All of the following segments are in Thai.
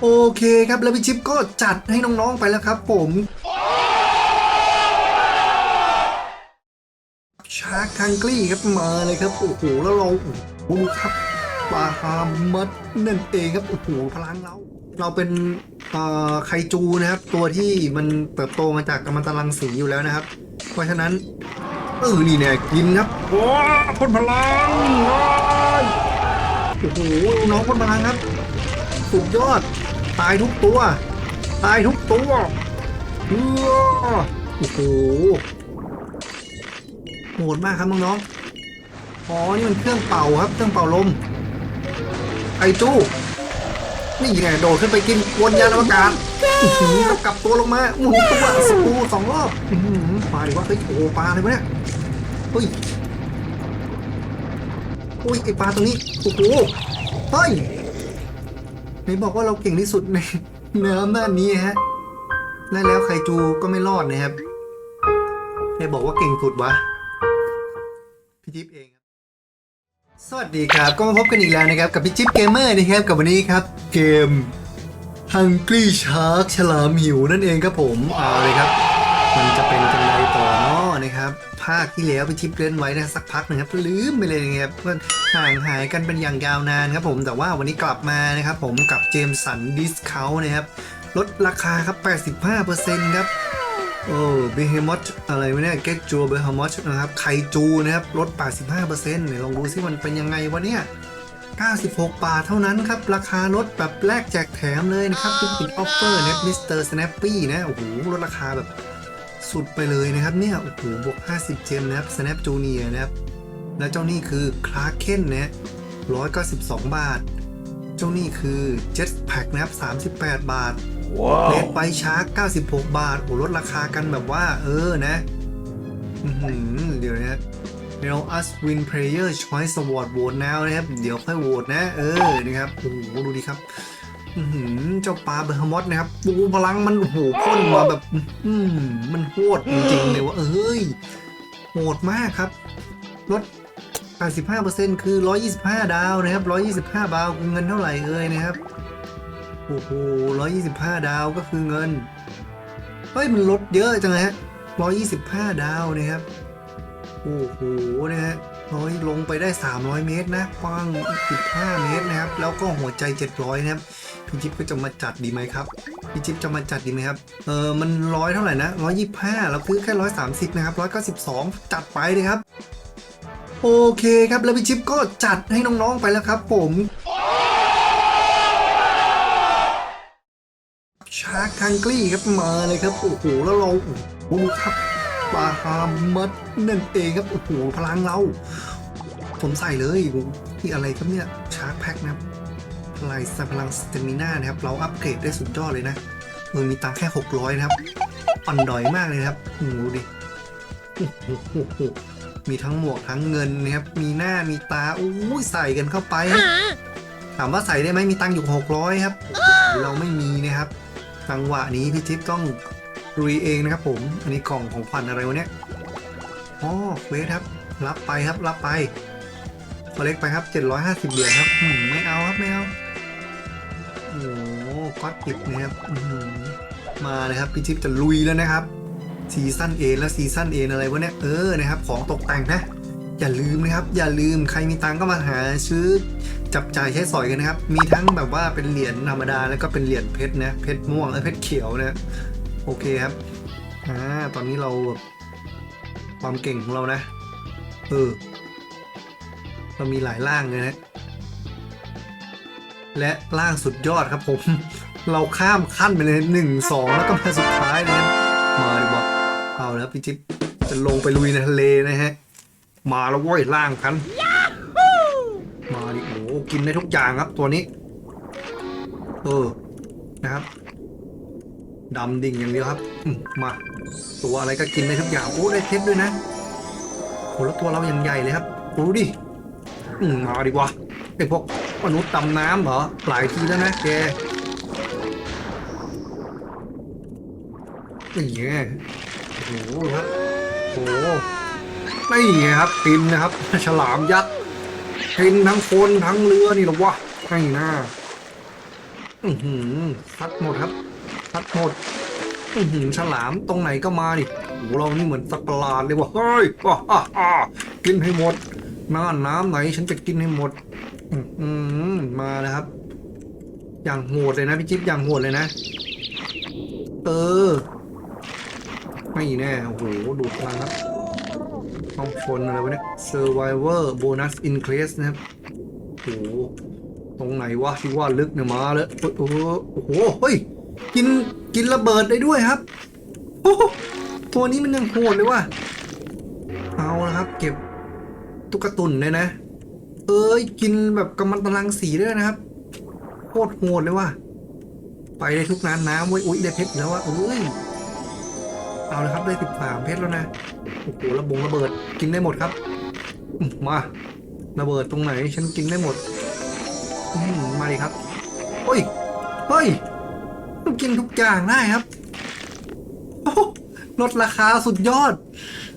โอเคครับแล้วพี่ชิปก็จัดให้น้องๆไปแล้วครับผมชาร์คคังกี้ครับมาเลยครับโอ้โหแล้วเราโอ้โหดูครับปลาฮามัดนั่นเองครับโอ้โหพลังเรา เราเป็นเอ่อไคจูนะครับ ตัวที่มันเติบโตมาจากกัมมันตรังสีอยู่แล้วนะครับ เพราะฉะนั้นเออนี่เนี่ยกินครับโอ้พ่นพลังโอ้โหน้องพ่นพลังครับสุดยอด ตายทุกตัว ตายทุกตัวเออโอ้โหโหดมากครับน้องๆอ๋อนี่มันเครื่องเป่าครับเครื่องเป่าลม ไอจู้นี่ไงโดดขึ้นไปกินวนยานอวกาศอื้อหือแล้วกลับตัวลงมาหมุนตัวสกูสองรอบอื้อปลาดิว่าเฮ้ยโอ้ปลาอะไรวะเนี่ยเฮ้ยอุ้ยไอปลาตัวนี้โอ้โหเฮ้ย ไหนบอกว่าเราเก่งที่สุดในเนื้อด้านนี้ฮะ และแล้วไคจูก็ไม่รอดนะครับใครบอกว่าเก่งสุดวะ พี่จิ๊บเองสวัสดีครับ ก็มาพบกันอีกแล้วนะครับ กับพี่จิ๊บเกมเมอร์นะครับกับวันนี้ครับ เกม Hungry Shark ฉลามหิวนั่นเองครับผมเอาเลยครับ มันจะเป็นจังไรต่อเนาะนะครับ ภาคที่แล้วพี่จิ๊บเล่นไว้นะสักพักหนึงครับลืมไปเลยนะครับก็ ห่างหายกันเป็นอย่างยาวนานครับผมแต่ว่าวันนี้กลับมานะครับผมกับเจมสันดิสเคาวนะครับลดราคาครับ 85%ครับโอ้เบเฮมอชอะไรวะเนี่ยเก็ตจูเบเฮมอชนะครับไคจูนะครับลด 85%เนี่ยลองดูซิมันเป็นยังไงวะเนี่ย 96 บาทเท่านั้นครับ ราคาลดแบบแลกแจกแถมเลยนะครับทุกปิดออฟเฟอร์เน็ตมิสเตอร์สแนปปี้นะโอ้โหลดราคาแบบสุดไปเลยนะครับเนี่ย โอ้โหบวก 50 เจมนะครับ Snap Junior นะครับ แล้วเจ้านี่คือคลาร์เคนนะ192บาท เจ้านี่คือ Jetpack นะครับ38บาทเลดไปชาร์ก96 บาทโอ้ลดราคากันแบบว่า เออนะอื้อหือเดี๋ยวนะเดี๋ยว us win player choice award vote now นะครับ เดี๋ยวค่อยโหวตนะ เออ นะครับ โอ้โห ดูดิครับอื้อหือเจ้าปลาเบอร์ฮมอสนะครับปูพลังมันโอ้โหพ่นมาแบบ อืมมันโหดจริงๆเลยว่าเอ้ย โหดมากครับ ลด 85%คือ 125 ดาวนะครับ 125ดาวคือเงินเท่าไหร่เอ่ยนะครับ โอ้โหร้อยยี่สิบห้าดาวก็คือเงิน เฮ้ย มันลดเยอะจังเลยฮะร้อยยี่สิบห้าดาวนะครับ โอ้โห นะฮะร้อยลงไปได้สามร้อยเมตรนะกว้างสิบห้าเมตรนะครับ แล้วก็หัวใจเจ็ดร้อยนะครับ พี่จิ๊บก็จะมาจัดดีไหมครับ พี่จิ๊บจะมาจัดดีไหมครับ เออมันร้อยเท่าไหร่นะร้อยยี่ห้าเราคือแค่ร้อยสามสิบนะครับร้อยเก้าสิบสองจัดไปเลยครับ โอเคครับ แล้วพี่จิ๊บก็จัดให้น้องๆไปแล้วครับผมชาร์คังกี้ครับมาเลยครับโอ้โหแล้วเราโอ้โหดูครับปาฮามัดนั่นเองครับโอ้โหพลังเรา ผมใส่เลยโอ้โหนี่อะไรครับเนี่ยชาร์คแพ็คนะครับพลังพลังสเตมิน่านะครับ เราอัปเกรดได้สุดยอดเลยนะเออมีตังค์แค่ 600 นะครับอ่อนดอยมากเลยครับดูดิ มีทั้งหมวกทั้งเงินนะครับ มีหน้ามีตาโอ้ยใส่กันเข้าไปครับถามว่าใส่ได้ไหมมีตังค์อยู่ 600 ครับโอ้โหเราไม่มีนะครับ จังหวะนี้พี่ทิพย์ต้องรุยเองนะครับผม อันนี้กล่องของขวัญอะไรวะเนี่ยอ๋อเควสครับ รับไปครับ รับไปขอเล็กไปครับ 750 เหรียญครับอืมไม่เอาครับ ไม่เอา โอ้โหก๊อตติดนะครับอื้อหือมาเลยครับพี่ทิพย์จะลุยแล้วนะครับ ซีซั่นเอและซีซั่นเออะไรวะเนี่ย เออนะครับของตกแต่งนะ อย่าลืมนะครับ อย่าลืมใครมีตังก็มาหาซื้อจับจ่ายใช้สอยกันนะครับ มีทั้งแบบว่าเป็นเหรียญธรรมดาแล้วก็เป็นเหรียญเพชรนะเพชรม่วงและเพชรเขียวนะโอเคครับอ่าตอนนี้เราแบบความเก่งของเรานะ เออ เรามีหลายร่างเลยนะและร่างสุดยอดครับผม เราข้ามขั้นไปเลยหนึ่งสองแล้วก็มาสุดท้ายเลยนะมาดีกว่า เอาแล้วพี่จิ๊บจะลงไปลุยในทะเลนะฮะ มาแล้วเว้ยร่างกันมาดิโอ้โหกินได้ทุกอย่างครับตัวนี้ เออ นะครับดำดิ่งอย่างเดียวครับอืมมา ตัวอะไรก็กินได้ทุกอย่างโอ้ได้เพชรด้วยนะโอ้แล้วตัวเรายังใหญ่เลยครับดูดิอืมมาดีกว่าไอพวกมนุษย์ดำน้ำเหรอหลายทีแล้วนะแกนี่ไง โอ้โหครับโอ้โหนี่ไงครับกินนะครับ ฉลามยักษ์กินทั้งคนทั้งเรือนี่หรอวะให้น้าอือหือซัดหมดครับซัดหมดอือหือฉลามตรงไหนก็มาดิโอ้เรานี่เหมือนสัตว์ประหลาดเลยว่ะเฮ้ยอ่าอ่าอ่ากินให้หมดน้าน้ำไหนฉันจะกินให้หมด อือหือมาแล้วครับ อย่างโหดเลยนะพี่จิ๊บอย่างโหดเลยนะ เออ ไม่แน่ โอ้โห ดูดพลังครับต้องชนอะไรวะเนี่ย Survivor Bonus Increase นะครับ โอ้โห ตรงไหนวะที่ว่าลึกเนี่ยมาเลยโอ้โหโอ้โห เฮ้ย กิน กินระเบิดได้ด้วยครับ โอ้โหตัวนี้มันยังโหดเลยว่ะ เอาละครับ เก็บตุ๊กตุนเลยนะ เอ้ย กินแบบกำมันตรังสีด้วยนะครับ โคตรโหดเลยว่ะ ไปได้ทุกน้ำน้ำเว้ย อุ๊ยได้เพชรแล้วว่ะเอ้ย เอาเลยครับได้สิบสามเพชรแล้วนะโอ้โหระบงระเบิดกินได้หมดครับมาระเบิดตรงไหนฉันกินได้หมดอืมมาดิครับเฮ้ยเฮ้ยมันกินทุกอย่างได้ครับลดราคาสุดยอด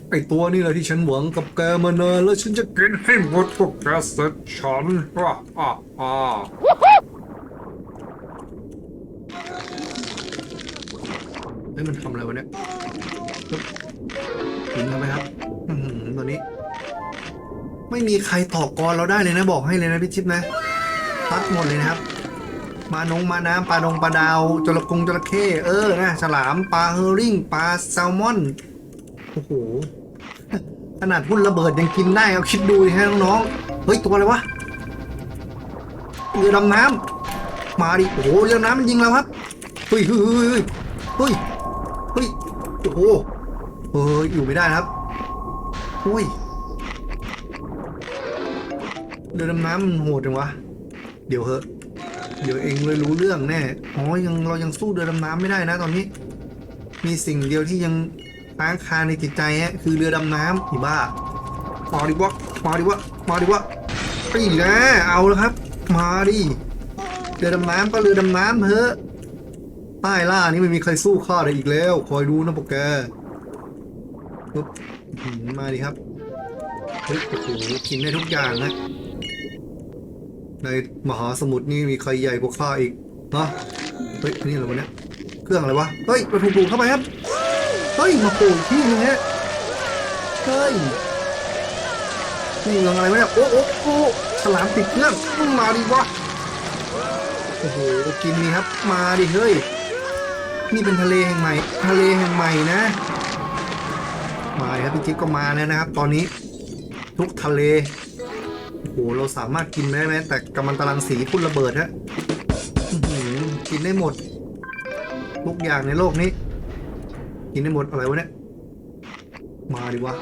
ไอตัวนี่แหละที่ฉันหวังกับแกมานานแล้วฉันจะกินให้หมดพวกแกเสร็จฉันอ่าอ่าอ่า เฮ้ยมันทำอะไรวะเนี่ยปึ๊บกินเข้าไปครับตัวนี้ ไม่มีใครต่อกรเราได้เลยนะบอกให้เลยนะพี่ชิปนะตัดหมดเลยนะครับ มานงมาน้ำปลาดงปลาดาวจระกงจระเข้เออนะฉลามปลาเฮอริ่งปลาแซลมอนโอ้โหขนาดพุ่นระเบิดยังกินได้เอาคิดดูดิฮะน้องๆเฮ้ยตัวอะไรวะเรือดำน้ำมาดิโอ้โหเรือดำน้ำมันยิงเราครับเฮ้ยเฮ้ยเฮ้ยเฮ้ย เฮ้ย โอ้โหเฮ้ยอยู่ไม่ได้ครับเฮ้ยเรือดำน้ำมันโหดจังวะ เดี๋ยวเหอะ เดี๋ยวเองเลยรู้เรื่องแน่ อ๋อ ยังเรายังสู้เรือดำน้ำไม่ได้นะตอนนี้ มีสิ่งเดียวที่ยังค้างคาในจิตใจฮะคือเรือดำน้ำอีบ้ามาดิวะมาดิวะมาดิวะไอ้แน่เอาแล้วครับ มาดิ เรือดำน้ำก็เรือดำน้ำเถอะ ใต้ล่านี่ไม่มีใครสู้ข้าได้อีกแล้ว คอยดูนะพวกแกปึ๊บหือมาดิครับเฮ้ยโอ้โหกินได้ทุกอย่างนะ ในมหาสมุทรนี่มีใครใหญ่กว่าข้าอีกฮะเฮ้ยนี่อะไรวะเนี่ยเครื่องอะไรวะ เฮ้ยเราถูกดูดเข้าไปครับ เฮ้ย มาโผล่อีกที่นึงฮะเฮ้ยนี่เรื่องอะไรวะเนี่ย โอ้โอ้โอ้ฉลามติดเครื่องมึงมาดิวะ โอ้โห กินนี่ครับ มาดิเฮ้ย นี่เป็นทะเลแห่งใหม่ ทะเลแห่งใหม่นะ มาครับพี่จิ๊บก็มาแล้วนะครับ ตอนนี้ทุกทะเลโอ้โหเราสามารถกินได้ไหมแต่กำมันตรังสีพุ่นระเบิดฮะกินได้หมด ทุกอย่างในโลกนี้ กินได้หมดอะไรวะเนี่ย มาดิวะ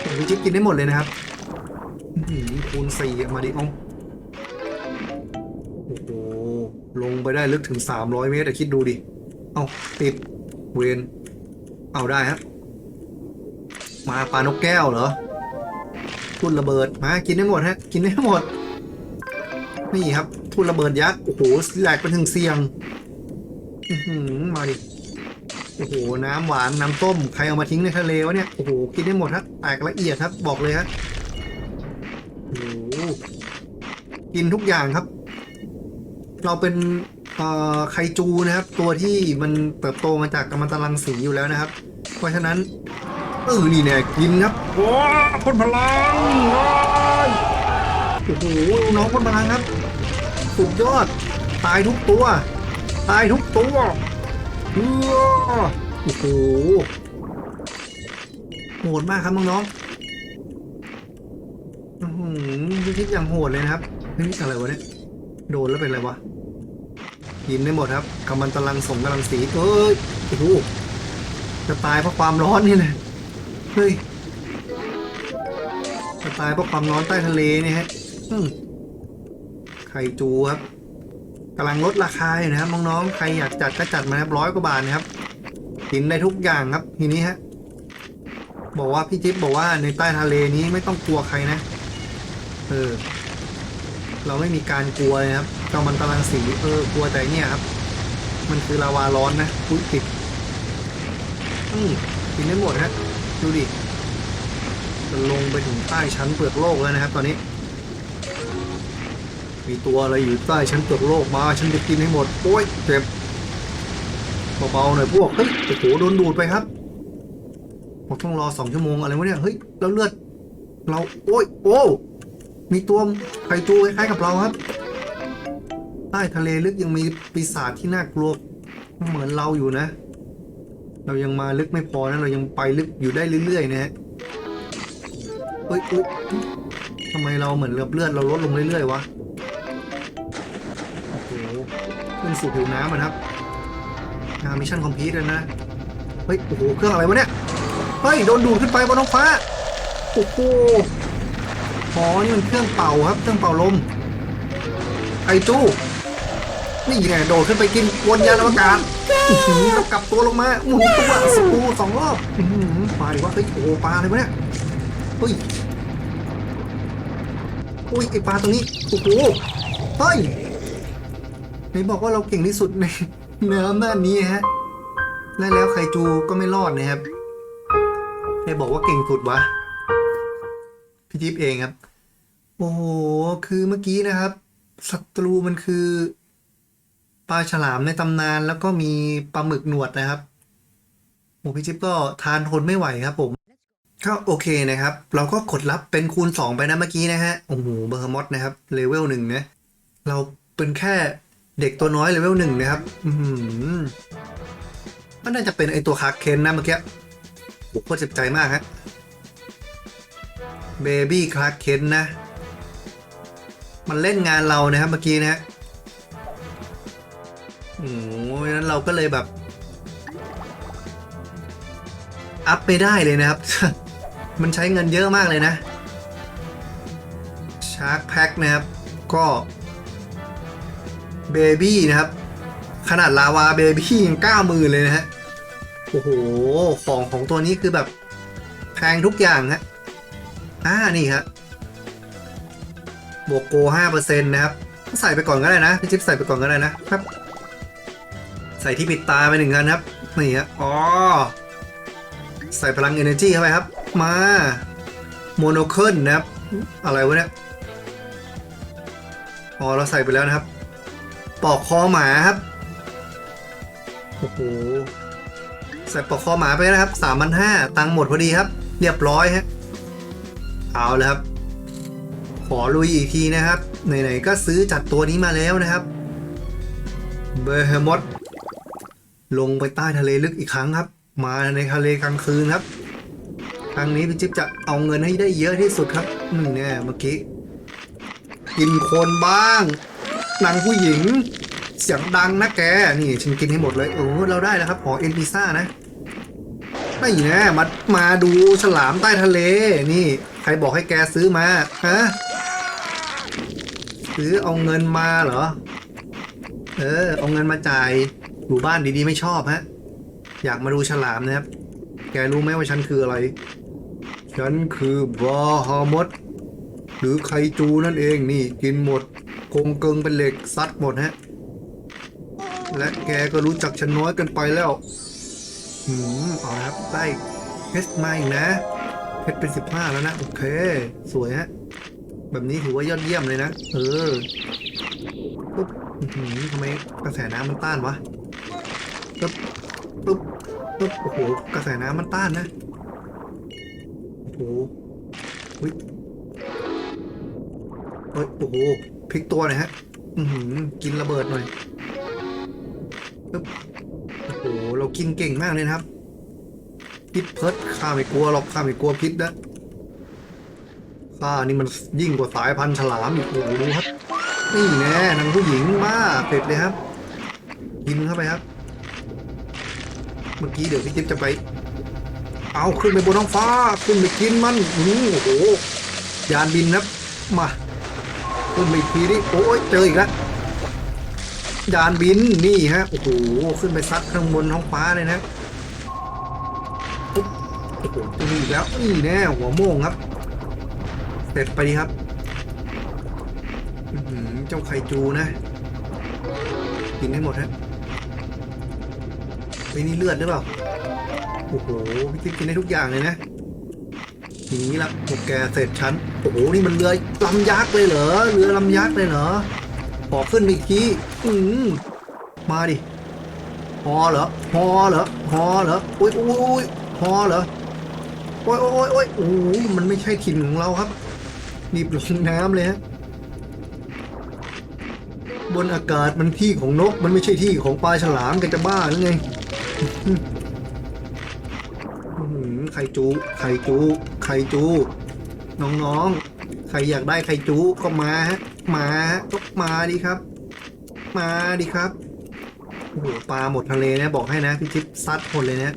โอ้โหจิ๊บกินได้หมดเลยนะครับคูณสี่มาดิอาโอ้โหลงไปได้ลึกถึง 300 เมตรอะคิดดูดิ เอาติดเวนเอาได้ฮะ มาปลานกแก้วเหรอทุ่นระเบิดมากินได้หมดฮะ กินได้หมด นี่ครับทุ่นระเบิดยักษ์โอ้โหแหลกไปถึงเสียงมาดิโอ้โหน้ำหวานน้ำต้มใครเอามาทิ้งในทะเลวะเนี่ยโอ้โหกินได้หมดครับแตกละเอียดครับ บอกเลยครับโอ้โหกินทุกอย่างครับ เราเป็น อ่อไคจูนะครับ ตัวที่มันเติบโตมาจากกัมมันตรังสีอยู่แล้วนะครับ เพราะฉะนั้นเออนี่แน่กินครับว้าพ่นพลังว้ายโอ้โหน้องพ่นพลังครับสุดยอดตายทุกตัว ตายทุกตัวเออโอ้โหโหดมากครับน้องๆอื้อหือคิดอย่างโหดเลยนะครับนี่อะไรวะเนี่ยโดนแล้วเป็นอะไรวะ กินได้หมดครับกำมันตรังสงกำลังสีเอ้ยโอ้โหจะตายเพราะความร้อนนี่แหละเฮ้ยจะตายเพราะความร้อนใต้ทะเลนี่ฮะไข่จูครับกำลังลดราคาอยู่นะครับน้องๆใครอยากจัดก็จัดมาครับร้อยกว่าบาทนะครับกินได้ทุกอย่างครับทีนี้ฮะบอกว่าพี่จิ๊บบอกว่าในใต้ทะเลนี้ไม่ต้องกลัวใครนะ เออ เราไม่มีการกลัวเลยครับ กำมันตรังสีเออกลัวแต่เนี่ยครับ มันคือลาวาร้อนนะอุ้ยติดอืมกินได้หมดฮะดูดิจะลงไปถึงใต้ชั้นเปลือกโลกแล้วนะครับ ตอนนี้ มีตัวอะไรอยู่ใต้ชั้นเปลือกโลกมาฉันจะกินให้หมดโอ้ยเจ็บเบาๆหน่อยพวกเฮ้ยโอ้โหโดนดูดไปครับผมต้องรอสองชั่วโมงอะไรวะเนี่ยเฮ้ยแล้วเลือด เราโอ้ยโอ้มีตัวไข่จูคล้ายๆกับเราครับ ใต้ทะเลลึกยังมีปีศาจที่น่ากลัวเหมือนเราอยู่นะ เรายังมาลึกไม่พอนะ เรายังไปลึกอยู่ได้เรื่อยๆนะฮะเฮ้ยอุ๊ยทำไมเราเหมือนเลือดเลือดเราลดลงเรื่อยๆวะโอ้โหขึ้นสู่ผิวน้ำอะครับงานมิชชั่นคอมพลีทเลยนะ เฮ้ย โอ้โห เครื่องอะไรวะเนี่ย เฮ้ย โดนดูดขึ้นไปบนท้องฟ้า โอ้โหอ๋อนี่มันเครื่องเป่าครับ เครื่องเป่าลม ไอจู้ นี่ไงโดดขึ้นไปกินวนยานอวกาศอื้อหือแล้วกลับตัวลงมาหมุนตัวสกูสองรอบปลาดิวะเฮ้ยโอ้ปลาอะไรวะเนี่ยเฮ้ยอุ้ยไอปลาตรงนี้โอ้โหเฮ้ยไหนบอกว่าเราเก่งที่สุดในน้ำน่านนี้ฮะและแล้วไคจูก็ไม่รอดนะครับใครบอกว่าเก่งสุดวะพี่จิ๊บเองครับ โอ้โห คือเมื่อกี้นะครับศัตรูมันคือ ปลาฉลามในตำนานแล้วก็มีปลาหมึกหนวดนะครับโอ้พี่จิ๊บก็ทานทนไม่ไหวครับผมก็โอเคนะครับ เราก็กดรับเป็นคูณ 2 ไปนะเมื่อกี้นะฮะโอ้โหเบอร์มอสนะครับเลเวลหนึ่งนะเราเป็นแค่เด็กตัวน้อยเลเวลหนึ่งนะครับ อือหือมันน่าจะเป็นไอตัวคาร์เคนนะเมื่อกี้โอ้โหโคตรเจ็บใจมากฮะเบบี้คาร์เคนนะ มันเล่นงานเรานะครับเมื่อกี้นะฮะ โอ้โหนั้นเราก็เลยแบบ อัพไม่ได้เลยนะครับ มันใช้เงินเยอะมากเลยนะชาร์ k แพ็คนะครับ ก็เบบี้นะครับ ขนาดลาวาเบบี้ยังเก้าหมื่นเลยนะฮะ โอ้โห ของของตัวนี้คือแบบ แพงทุกอย่างฮะอ่านี่ครับบโกห้าเปอร์เซ็นต์นะครับ ใส่ไปก่อนก็ได้นะ พี่จิ๊บใส่ไปก่อนก็ได้นะครับ ใส่ที่ปิดตาไปหนึ่งกันครับ นี่ฮะอ๋อ ใส่พลัง energy เข้าไปครับ มาโมโนเคิลนะครับ อะไรวะเนี่ย อ๋อ เราใส่ไปแล้วนะครับ ปอกคอหมาครับ โอ้โห ใส่ปอกคอหมาไปนะครับสามพันห้าตังหมดพอดีครับ เรียบร้อยฮะ เอาเลยครับ ขอลุยอีกทีนะครับ ไหนๆ ก็ซื้อจัดตัวนี้มาแล้วนะครับ เบอร์เฮมอ ลงไปใต้ทะเลลึกอีกครั้งครับ มาในทะเลกลางคืนครับครั้งนี้พี่จิ๊บจะเอาเงินให้ได้เยอะที่สุดครับนี่แน่เมื่อกี้กินคนบ้างนางผู้หญิง เสียงดังนะแกนี่ฉันกินให้หมดเลยโอ้เราได้แล้วครับขอเอ็นพิซ่านะไม่แน่มามาดูฉลามใต้ทะเลนี่ ใครบอกให้แกซื้อมาฮะซื้อเอาเงินมาเหรอ เออ เอาเงินมาจ่าย อยู่บ้านดีๆไม่ชอบฮะ อยากมาดูฉลามนะครับ แกรู้ไหมว่าฉันคืออะไร ฉันคือบาฮามด หรือไคจูนั่นเองนี่กินหมดกงเกิงเป็นเหล็กซัดหมดฮะ และแกก็รู้จักฉันน้อยเกันไปแล้วหืมเอาละครับได้เพชรมาอีกนะเพชรเป็นสิบห้าแล้วนะ โอเค สวยฮะ แบบนี้ถือว่ายอดเยี่ยมเลยนะ เออปุ๊บหือทำไมกระแสน้ำมันต้านวะ ปึ๊บปึ๊บปึ๊บโอ้โหกระแสน้ำมันต้านนะโอ้โหเฮ้ยโอ้โหพลิกตัวหน่อยฮะอือหือกินระเบิดหน่อยปึ๊บโอ้โหเรากินเก่งมากเลยนะครับพิษเพิร์ดข้าไม่กลัวหรอกข้าไม่กลัวพิษนะข้านี่มันยิ่งกว่าสายพันธุ์ฉลามอีกโอ้โหดูครับนี่แน่นางผู้หญิงบ้าเป็ดเลยครับ กินเข้าไปครับ เมื่อกี้เดี๋ยวพี่จิ๊บจะไป เอาขึ้นไปบนท้องฟ้า ขึ้นไปกินมันอู้โอ้โห ยานบินนะครับมา ขึ้นไปอีกทีดิโอ้ยเจออีกแล้ว ยานบินนี่ฮะ โอ้โห ขึ้นไปซัดข้างบนท้องฟ้าเลยนะโอ้โหตัวนี้อีกแล้ว นี่แน่หัวโม่งครับ เสร็จไปดีครับอืเจ้าไข่จูนะ กินให้หมดฮะ ไอ้นี่เลือดหรือเปล่า โอ้โหพี่จิ๊บกินได้ทุกอย่างเลยนะทีนี้ละพวกแกเสร็จฉันโอ้โห นี่มันเรือลำยักษ์เลยเหรอ เรือลำยักษ์เลยเหรอขอขึ้นอีกที อืมมาดิพอเหรอพอเหรอพอเหรอโอ้ยอ้ยโอ้ยพอเหรอโอ้ยโอ้ยโอ้ยโอ้ยมันไม่ใช่ถิ่นของเราครับรีบลงน้ำเลยฮะบนอากาศมันที่ของนก มันไม่ใช่ที่ของปลาฉลามกันจะบ้าหรือไง ไข่จูไข่จูไข่จู น้องๆ ใครอยากได้ไข่จูก็มาฮะมาฮะก็มาดิครับ มาดิครับโอ้โหปลาหมดทะเลนะ บอกให้นะพี่ทิพย์ซัดหมดเลยนะ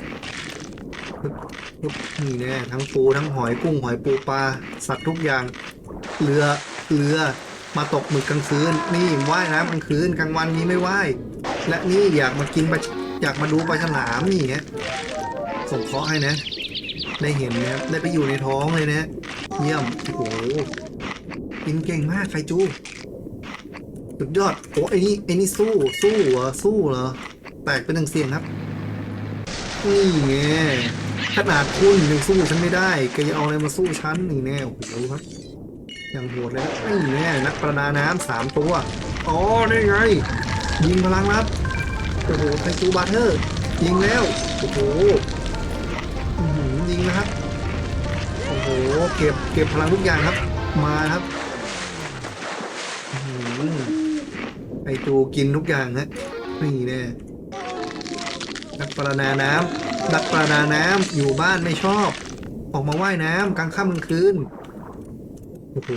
นี่แน่ทั้งปูทั้งหอยกุ้งหอยปูปลาสัตว์ทุกอย่าง เรือเรือมาตกหมึกกลางคืน นี่ว่ายน้ำกลางคืนกลางวันนี้ไม่ว่าย และนี่อยากมากินปลา อยากมาดูปลาฉลามนี่ฮะส่งเคราะห์ให้นะ ได้เห็นนะได้ไปอยู่ในท้องเลยนะ เยี่ยมโอ้โหกินเก่งมากไคจูสุดยอดโอ้ไอ้นี่ไอ้นี่สู้สู้เหรอสู้เหรอแตกเป็นหนึ่งเสียงครับนี่ไงขนาดคุณยังสู้ฉันไม่ได้แกจะเอาอะไรมาสู้ฉันนี่แน่โอ้โหครับอย่างโหดเลยนี่แน่นักประดาน้ำสามตัวอ๋อนี่ไงยิงพลังลับ โอ้โหไคจูบาร์เทอร์ยิงแล้ว โอ้โหยิงนะครับ โอ้โห เก็บเก็บพลังทุกอย่างครับ มาครับอื้อหือไอจูกินทุกอย่างฮะนี่แน่นักประดาน้ำนักประดาน้ำอยู่บ้านไม่ชอบ ออกมาว่ายน้ำกลางค่ำกลางคืนโอ้โห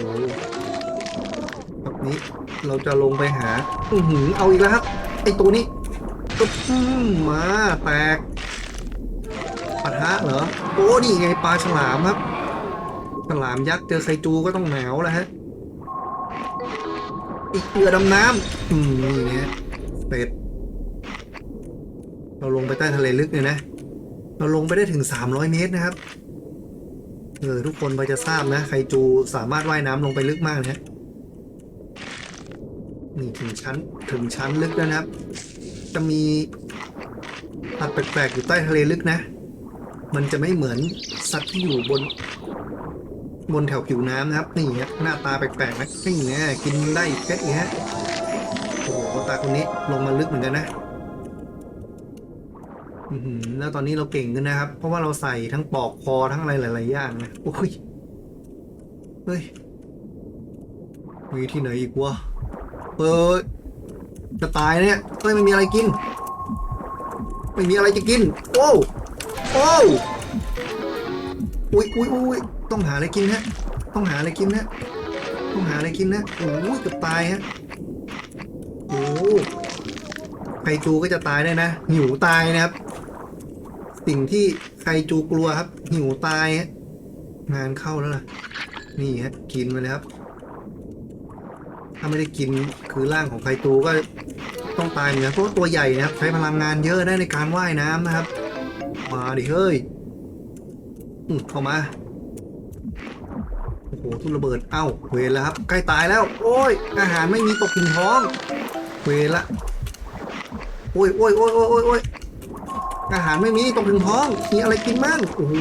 แบบนี้เราจะลงไปหา อือหือเอาอีกแล้วครับ ไอตัวนี้ ก็มาแตกปะทะเหรอ โอ้นี่ไงปลาฉลามครับ ฉลามยักษ์เจอไซจูก็ต้องหนาวแล้วฮะ อีกเรือดำน้ำอืมนี่ไงเป็ดเราลงไปใต้ทะเลลึกเนี่ยนะ เราลงไปได้ถึง 300 เมตรนะครับ เออทุกคนพอจะทราบนะ ไคจูสามารถว่ายน้ำลงไปลึกมากนะฮะนี่ถึงชั้นถึงชั้นลึกแล้วนะครับ จะมีสัตว์แปลกๆอยู่ใต้ทะเลลึกนะ มันจะไม่เหมือนสัตว์ที่อยู่บน บนแถวผิวน้ำนะครับ นี่ฮะหน้าตาแปลกๆนะนี่ไงกินได้เพชรอีกฮะโอ้โหตาคนนี้ลงมาลึกเหมือนกันนะแล้วตอนนี้เราเก่งขึ้นนะครับ เพราะว่าเราใส่ทั้งปอกคอทั้งอะไรหลายๆอย่างนะโอ้ยเฮ้ยมีที่ไหนอีกวะเปิด จะตายเนี่ยเฮ้ยไม่มีอะไรกิน ไม่มีอะไรจะกิน โอ้โอ้อุ้ยอุ้ยอุ้ยต้องหาอะไรกินฮะ ต้องหาอะไรกินฮะ ต้องหาอะไรกินนะโอ้ยเกือบตายฮะโอ้ไคจูก็จะตายได้นะ หิวตายนะครับ สิ่งที่ไคจูกลัวครับ หิวตายฮะ งานเข้าแล้วล่ะ นี่ฮะ กินไปเลยครับถ้าไม่ได้กินคือร่างของไคจูก็ ต้องตายเหมือนกันเพราะตัวใหญ่นะครับใช้พลังงานเยอะได้ในการว่ายน้ำนะครับ มาดิเฮ้ยอืมเข้ามาโอ้โหทุนระเบิดเอ้าเวรแล้วครับใกล้ตายแล้ว โอ้ย อาหารไม่มีตกถึงท้อง เวรละโอ้ยโอ้ยโอ้ยโอ้ยโอ้ยโอ้ยอาหารไม่มีตกถึงท้องมีอะไรกินบ้างโอ้โห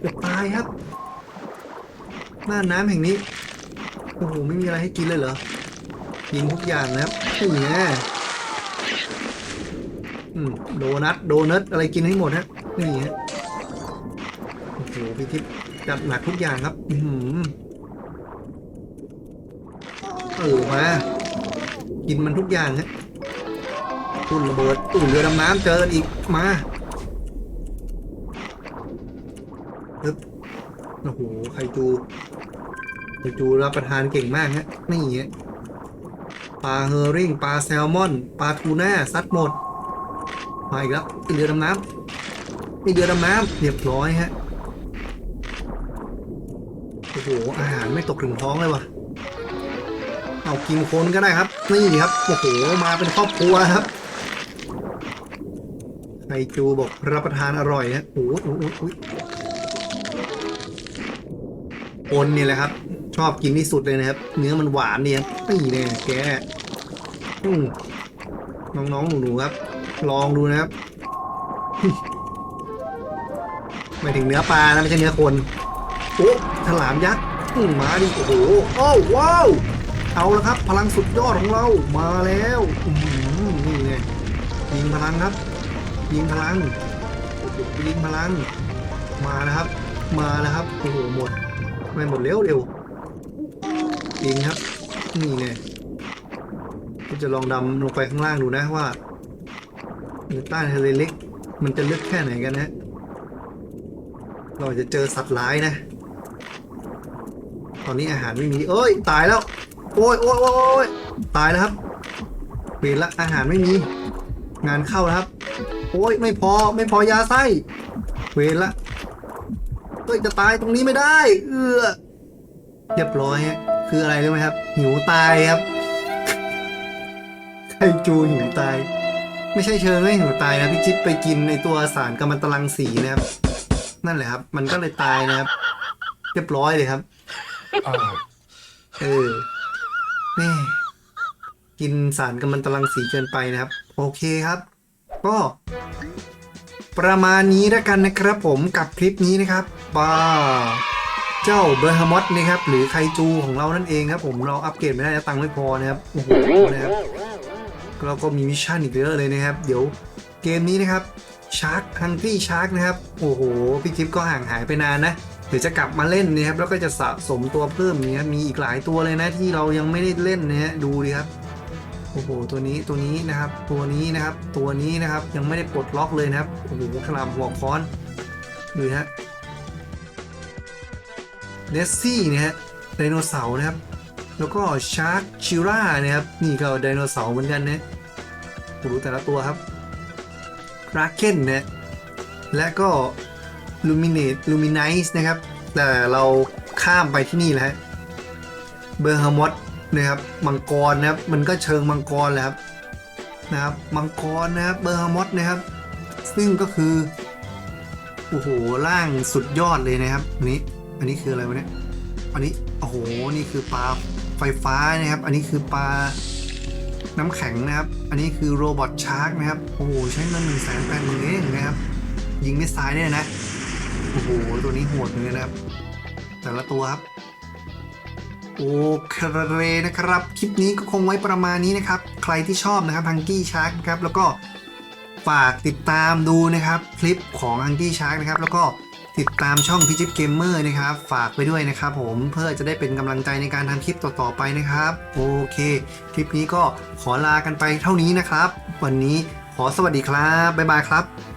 เกือบตายครับน่านน้ำแห่งนี้โอ้โหไม่มีอะไรให้กินเลยเหรอกินทุกอย่างนะครับ นี่ไงอืมโดนัทโดนัทอะไรกินให้หมดฮะนี่ฮะโอ้โหพี่ทิพย์จัดหนักทุกอย่างครับ อือหือเออมา กินมันทุกอย่างฮะตุ่นระเบิดตุ่นเรือดำน้ำเจออีกมาปึ๊บโอ้โหไคจูไคจูรับประทานเก่งมากฮะนี่ฮะ ปลาเฮอริ่งปลาแซลมอน ปลาทูน่าซัดหมดมาอีกแล้วไอเรือดำน้ำไอเรือดำน้ำเรียบร้อยฮะโอ้โหอาหารไม่ตกถึงท้องเลยวะเอากินคนก็ได้ครับนี่ครับโอ้โหมาเป็นครอบครัวครับไคจูบอกรับประทานอร่อยฮะโอ้โหโอ้โหโอ้โหคนนี่แหละครับ ชอบกินที่สุดเลยนะครับ เนื้อมันหวานเนี่ยนี่เนี่ยแกน้องๆหนูๆครับ ลองดูนะครับหมายถึงเนื้อปลานะไม่ใช่เนื้อคนโอ้ฉลามยักษ์มาดิโอ้โหโอ้ว้าวเอาละครับ พลังสุดยอดของเรามาแล้วนี่ไงยิงพลังครับ ยิงพลังยิงพลัง มานะครับ มาแล้วครับโอ้โหหมดไม่หมดเร็วเร็ว ยิงครับ นี่ไงก็จะลองดำลงไปข้างล่างดูนะว่าใต้ทะเลเล็ก มันจะลึกแค่ไหนกันนะเราจะเจอสัตว์ร้ายนะ ตอนนี้อาหารไม่มี เอ้ย ตายแล้ว โอ้ยโอ้ยโอ้ยตายแล้วครับเปลี่ยนละอาหารไม่มี งานเข้าแล้วครับ โอ้ยไม่พอไม่พอยาไส้เวรละเฮ้ยจะตายตรงนี้ไม่ได้ เอือ เรียบร้อยฮะคืออะไรรู้ไหมครับ หิวตายครับไคจูหิวตาย ไม่ใช่เชิงไม่หิวตายนะพี่จิ๊บไปกินในตัวสารกัมมันตรังสีนะครับ นั่นแหละครับ มันก็เลยตายนะครับ เรียบร้อยเลยครับเออแม่กินสารกัมมันตรังสีเกินไปนะครับ โอเคครับ ก็ประมาณนี้แล้วกันนะครับผมกับคลิปนี้นะครับป้า เจ้าเบอร์ฮามอสนะครับหรือไคจูของเรานั่นเองครับผมเราอัปเกรดไม่ได้ตังค์ไม่พอนะครับโอ้โหนะครับเราก็มีมิชชั่นอีกเยอะเลยนะครับ เดี๋ยวเกมนี้นะครับชาร์ k ฮังกี้ชาร์ k นะครับโอ้โหพี่จิ๊บก็ห่างหายไปนานนะเดี๋ยวจะกลับมาเล่นนะครับแล้วก็จะสะสมตัวเพิ่มเนี่ยมีอีกหลายตัวเลยนะที่เรายังไม่ได้เล่นนะฮะดูดิครับโอ้โหตัวนี้ตัวนี้นะครับ ตัวนี้นะครับ ตัวนี้นะครับยังไม่ได้ปลดล็อกเลยนะครับโอ้โหขนาดหัวค้อนดูฮะ เนสซี่นะฮะไดโนเสาร์นะครับ แล้วก็ชาร์ k ชิร่านะครับ นี่ก็ไดโนเสาร์เหมือนกันนะโอ้แต่ละตัวครับราเคนนะและก็ Luminate Luminize นะครับ แต่เราข้ามไปที่นี่แล้วเบอร์ฮามอสนะครับมังกรนะครับ มันก็เชิงมังกรแหล้วครับนะครับมังกรนะครับเบอร์ฮามอสนะครับ ซึ่งก็คือ โอ้โหร่างสุดยอดเลยนะครับนนี้ อันนี้คืออะไรวะเนี่ย อันนี้ โอ้โห นี่คือปลาไฟฟ้านะครับ อันนี้คือปลาน้ำแข็งนะครับ อันนี้คือโรบอทชาร์กนะครับ โอ้โห ใช้เงินหนึ่งแสนแปดหมื่นเองนะครับ ยิงไม่ซ้ายเนี่ยนะ โอ้โห ตัวนี้โหดเหมือนะครับ แต่ละตัวครับ โอเคเรนะครับ คลิปนี้ก็คงไว้ประมาณนี้นะครับ ใครที่ชอบนะครับฮังกี้ชาร์กนะครับ แล้วก็ฝากติดตามดูนะครับ คลิปของฮังกี้ชาร์กนะครับ แล้วก็ ติดตามช่องพิจิตเกมเมอร์นะครับ ฝากไปด้วยนะครับผมเพื่อจะได้เป็นกำลังใจในการทำคลิปต่อๆไปนะครับ โอเค คลิปนี้ก็ขอลากันไปเท่านี้นะครับ วันนี้ขอสวัสดีครับ บ๊ายบายครับ